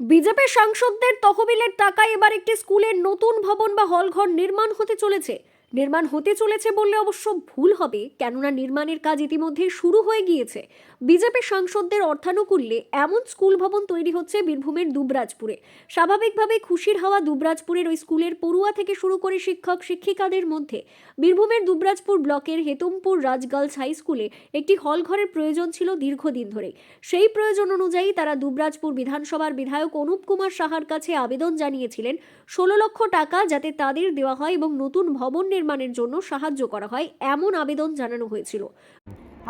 BJP সাংসদদের তহবিলের টাকায় এবার একটি স্কুলের নতুন ভবন বা হলঘর নির্মাণ হতে চলেছে। নির্মাণ হতে চলেছে বললে অবশ্য ভুল হবে, কেননা নির্মাণের কাজ ইতিমধ্যে শুরু হয়ে গিয়েছে। বিজেপি সাংসদদের অর্থানুকূল্যে এমন স্কুল ভবন তৈরি হচ্ছে বীরভূমের দুবরাজপুরে। স্বাভাবিকভাবে খুশির হাওয়া দুবরাজপুরের ওই স্কুলের পড়ুয়া থেকে শুরু করে শিক্ষক, শিক্ষিকাদের মধ্যে। বীরভূমের দুবরাজপুর ব্লকের হেতুমপুর রাজ গার্লস হাই স্কুলে একটি হল ঘরের প্রয়োজন ছিল দীর্ঘদিন ধরে সেই প্রয়োজন অনুযায়ী তারা দুবরাজপুর বিধানসভার বিধায়ক অনুপ কুমার সাহার কাছে আবেদন জানিয়েছিলেন, ষোলো লক্ষ টাকা যাতে তাদের দেওয়া হয় এবং নতুন ভবন নির্মাণের জন্য সাহায্য করা হয়, এমন আবেদন জানানো হয়েছিল।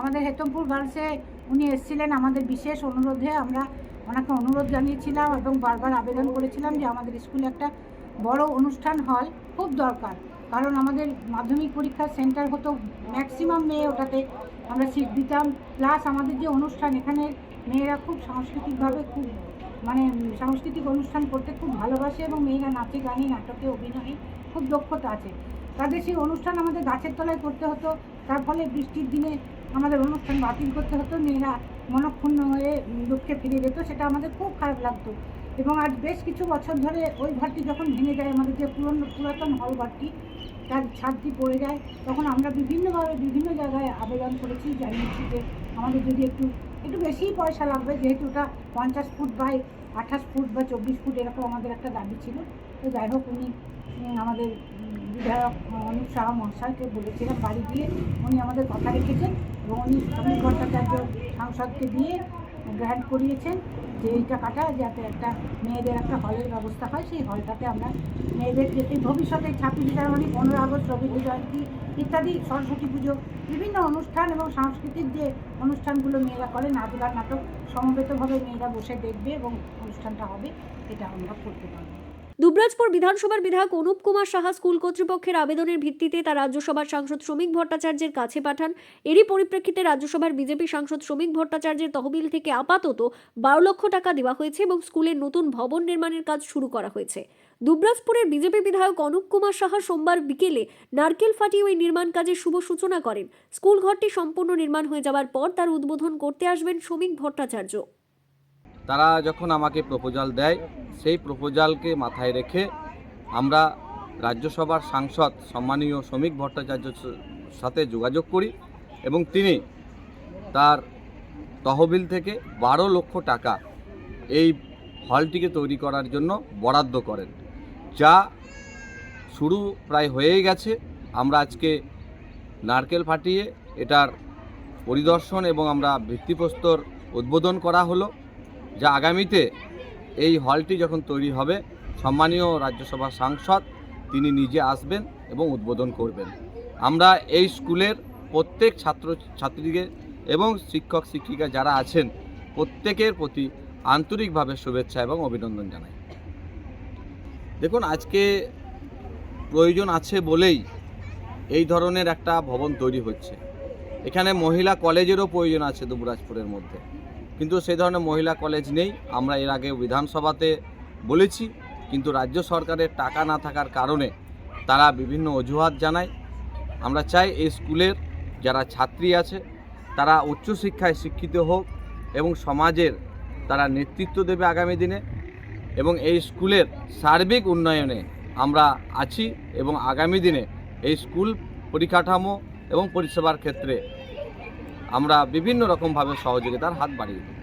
আমাদের হেতমপুর গার্লসে উনি এসেছিলেন আমাদের বিশেষ অনুরোধে। আমরা ওনাকে অনুরোধ জানিয়েছিলাম এবং বারবার আবেদন করেছিলাম যে আমাদের স্কুলে একটা বড় অনুষ্ঠান হল খুব দরকার। কারণ আমাদের মাধ্যমিক পরীক্ষার সেন্টার হতো ম্যাক্সিমাম মেয়ে ওটাতে আমরা সিট দিতাম। প্লাস আমাদের যে অনুষ্ঠান, এখানে মেয়েরা খুব সাংস্কৃতিকভাবে খুব মানে সাংস্কৃতিক অনুষ্ঠান করতে খুব ভালোবাসে এবং মেয়েরা নাচে, গানে, নাটকে, অভিনয়ে খুব দক্ষতা আছে। তাদের সেই অনুষ্ঠান আমাদের গাছের তলায় করতে হতো। তার ফলে বৃষ্টির দিনে আমাদের অনুষ্ঠান বাতিল করতে হতো। মেয়েরা মনক্ষুণ্ণ হয়ে দুঃখে ফিরে যেত, সেটা আমাদের খুব খারাপ লাগতো। এবং আজ বেশ কিছু বছর ধরে ওই ঘরটি যখন ভেঙে যায়, আমাদের যে পুরনো পুরাতন হল ঘরটি, তার ছাদটি পড়ে যায়, তখন আমরা বিভিন্নভাবে বিভিন্ন জায়গায় আবেদন করেছি, জানিয়েছি যে আমাদের যদি একটু একটু বেশিই পয়সা লাগবে, যেহেতু ওটা পঞ্চাশ ফুট বাই আঠাশ ফুট বা চব্বিশ ফুট এরকম আমাদের একটা দাবি ছিল। তো যাই হোক, উনি আমাদের বিধায়ক অনুপ শাহ মহাশয়কে বলেছিলাম বাড়ি গিয়ে উনি আমাদের কথা রেখেছেন এবং উনি শ্রমিক ভট্টাচার্য সাংসদকে দিয়ে গ্র্যান্ড করিয়েছেন যে এই টাকাটা যাতে একটা মেয়েদের একটা হলের ব্যবস্থা হয়, সেই হলটাতে আমরা মেয়েদের যেতে ভবিষ্যতে ছাব্বিশে জানুয়ারি, পনেরো আগস্ট রবীন্দ্র জয়ন্তী ইত্যাদি, সরস্বতী পুজো, বিভিন্ন অনুষ্ঠান এবং সাংস্কৃতিক যে অনুষ্ঠানগুলো মেয়েরা করে নাচগান নাটক, সমবেতভাবে মেয়েরা বসে দেখবে এবং অনুষ্ঠানটা হবে, এটা আমরা করতে পারব। দুবরাজপুর বিধানসভার বিধায়ক অনুপ কুমার সাহা স্কুল কর্তৃপক্ষের আবেদনের ভিত্তিতে তা রাজ্যসভার সাংসদ শ্রমিক ভট্টাচার্যের কাছে পাঠান। এরই পরিপ্রেক্ষিতে রাজ্যসভার বিজেপি সাংসদ শ্রমিক ভট্টাচার্যের তহবিল থেকে আপাতত বারো লক্ষ টাকা দেওয়া হয়েছে এবং স্কুলের নতুন ভবন নির্মাণের কাজ শুরু করা হয়েছে। দুবরাজপুরের বিজেপি বিধায়ক অনুপ কুমার সাহা সোমবার বিকেলে নারকেল ফাটিয়ে ওই নির্মাণ কাজের শুভ সূচনা করেন। স্কুল ঘরটি সম্পূর্ণ নির্মাণ হয়ে যাওয়ার পর তার উদ্বোধন করতে আসবেন শ্রমিক ভট্টাচার্য। তারা যখন আমাকে প্রপোজাল দেয়, সেই প্রপোজালকে মাথায় রেখে আমরা রাজ্যসভার সাংসদ, সম্মানীয় শ্রমিক ভট্টাচার্যর সাথে যোগাযোগ করি এবং তিনি তার তহবিল থেকে বারো লক্ষ টাকা এই হলটিকে তৈরি করার জন্য বরাদ্দ করেন। যা শুরু প্রায় হয়েই গেছে। আমরা আজকে নারকেল ফাটিয়ে এটার পরিদর্শন এবং আমরা ভিত্তিপ্রস্তর উদ্বোধন করা হলো। যা আগামীতে এই হলটি যখন তৈরি হবে, সম্মানীয় রাজ্যসভার সাংসদ, তিনি নিজে আসবেন এবং উদ্বোধন করবেন। আমরা এই স্কুলের প্রত্যেক ছাত্র, ছাত্রীকে এবং শিক্ষক, শিক্ষিকা যারা আছেন, প্রত্যেকের প্রতি আন্তরিকভাবে শুভেচ্ছা এবং অভিনন্দন জানাই। দেখুন, আজকে প্রয়োজন আছে বলেই এই ধরনের একটা ভবন তৈরি হচ্ছে। এখানে মহিলা কলেজেরও প্রয়োজন আছে দুবরাজপুরের মধ্যে। কিন্তু সেই ধরনের মহিলা কলেজ নেই। আমরা এর আগে বিধানসভাতে বলেছি, কিন্তু রাজ্য সরকারের টাকা না থাকার কারণে তারা বিভিন্ন অজুহাত জানায়। আমরা চাই এই স্কুলের যারা ছাত্রী আছে, তারা উচ্চশিক্ষায় শিক্ষিত হোক এবং সমাজের তারা নেতৃত্ব দেবে আগামী দিনে এবং এই স্কুলের সার্বিক উন্নয়নে আমরা আছি এবং আগামী দিনে এই স্কুল পরিকাঠামো এবং পরিষেবার ক্ষেত্রে আমরা বিভিন্ন রকমভাবে সহযোগিতার হাত বাড়িয়ে দেব।